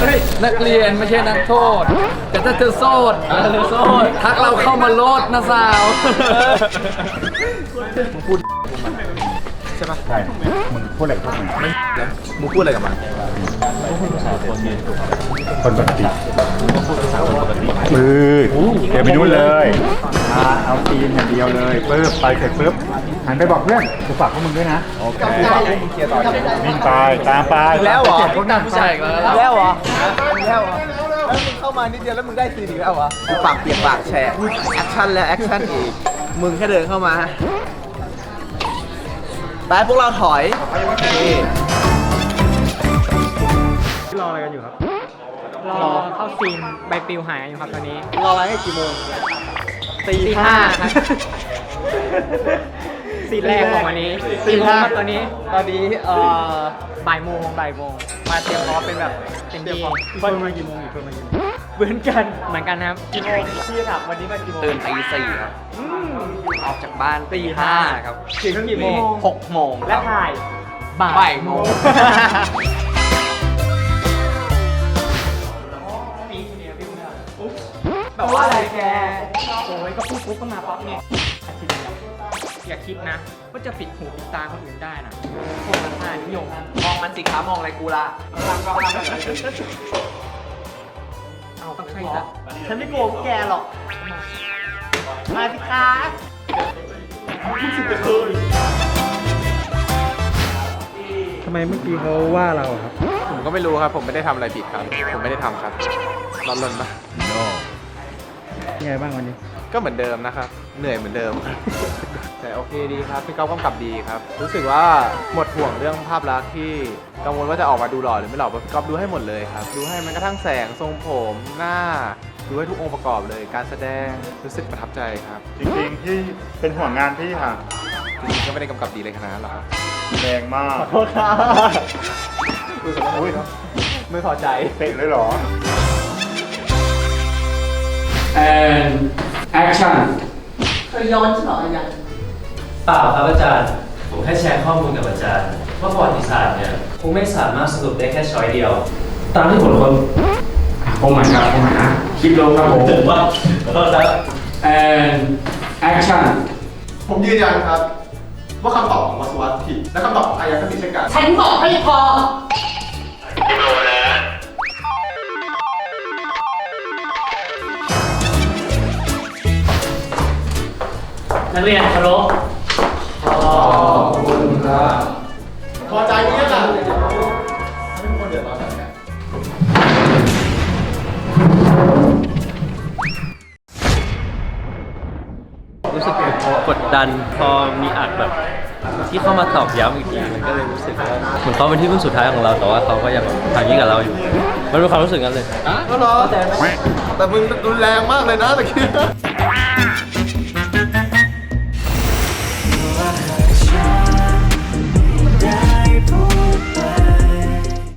เฮ้ยนักเรียนไม่ใช่นักโทษ แต่ถ้าเธอโสดเธอโสดทักเราเข้ามาโลดนะสาวพูดใช่ปะใครมึงพูดอะไรกับมึงมึงพูดอะไรกับมันคนปกติปื๊ดเดี๋ยวไปนู่นเลย เอาตีนอย่างเดียวเลยปึ๊บไปเสร็จปึ๊บหันไปบอกเพื่อนกูฝากพวกมึงด้วยนะโอเควิ่งไปตามไปแล้วเหรอพวกนั้นผู้ชายอีกแล้วแล้วเหรอแล้วเหรอแล้วมึงเข้ามานิดเดียวแล้วมึงได้ซีนอีกแล้วเหรอปากเปียกปากแฉะแอคชั่นแล้วแอคชั่นอีกมึงแค่เดินเข้ามาไปพวกเราถอยนี่รอเข้าซีนใบปลิวหายอยู่ครับตอนนี้ รออะไรให้กี่โมง ตีห้าครับซีนแรกของวันนี้ตีห้าตอนนี้ตอนนี้เอ่อบ่ายโมงบ่ายโมงมาเตรียมพร้อมเป็นแบบเต็มที่เฟิร์มากี่โมงอีกเฟิร์มากี่โมงเหมือนกันเหมือนกันครับกี่โมงพี่ถามวันนี้มากี่โมงตื่นตีสี่ครับออกจากบ้านตีห้าครับถึงกี่โมงหกโมงและถ่ายบ่าบ่ายยโมง ปุ๊บก็มาปั๊บเนี่ยอาทิตย์นี้อย่าคิดนะว่าจะปิดหูปิดตาคนอื่นได้นะพวกนั้นท่านิยมมองมันสิครับมองอะไรกูล่ะเอาต้องใช่จ้ะฉันไม่โกงแกหรอก มาสิคะทำไมเมื่อกี้เขาว่าเราครับ ผมก็ไม่รู้ครับ ผมไม่ได้ทำอะไรผิดครับ ผมไม่ได้ทำครับร้อนรนปะยังไงบ้างวันนี้ ก็เหมือนเดิมนะครับ เหนื่อยเหมือนเดิม แต่โอเคดีครับพี่ก๊อฟกำกับดีครับ รู้สึกว่าหมดห่วงเรื่องภาพลักษณ์ที่กังวลว่าจะออกมาดูหล่อหรือไม่หล่อพี่ก๊อฟดูให้หมดเลยครับ ดูให้มันกระทั่งแสงทรงผมหน้าดูให้ทุกองค์ประกอบเลย การแสดงรู้สึกประทับใจครับจริงๆที่เป็นห่วงงานพี่ค่ะจริงๆก็ไม่ได้กำกับดีเลยขนาดนั้นหรอกครับแรงมากโทษครับอุ้ยไม่พอใจ เตะเลยเหรอ and action เคยย้อนฉันเหรออาจารย์เปล่าครับอาจารย์ ผมแค่แชร์ข้อมูลกับอาจารย์ ว่าประวัติศาสตร์เนี่ยคงไม่สามารถสรุปได้แค่ช้อยเดียว ตามที่ผลคนโอ้ my god โอ้ my god คลิปลงครับผมถึงว่าขอโทษครับ and action ผมยืนยันครับ ว่าคำตอบของวัสวัตผิดและคำตอบของอายะก็ผิดเช่นกัน ฉันบอกให้พอนั กเรียนเคารพพอใจไหมล่ะรู้สึกกดดันพอมีอัดแบบ ที่เข้ามาตอบย้ำอีกทีมันก็เลยรู้สึกว่าเหมือนเขาเป็นที่พึ่งสุดท้ายของเราแต่ว่าเขาก็ยังทำอย่างนี้กับเราอยู่มันเป็นความรู้สึกนั้นเลย ก็เหรอแต่มึงรุนแรงมากเลยนะตะกี้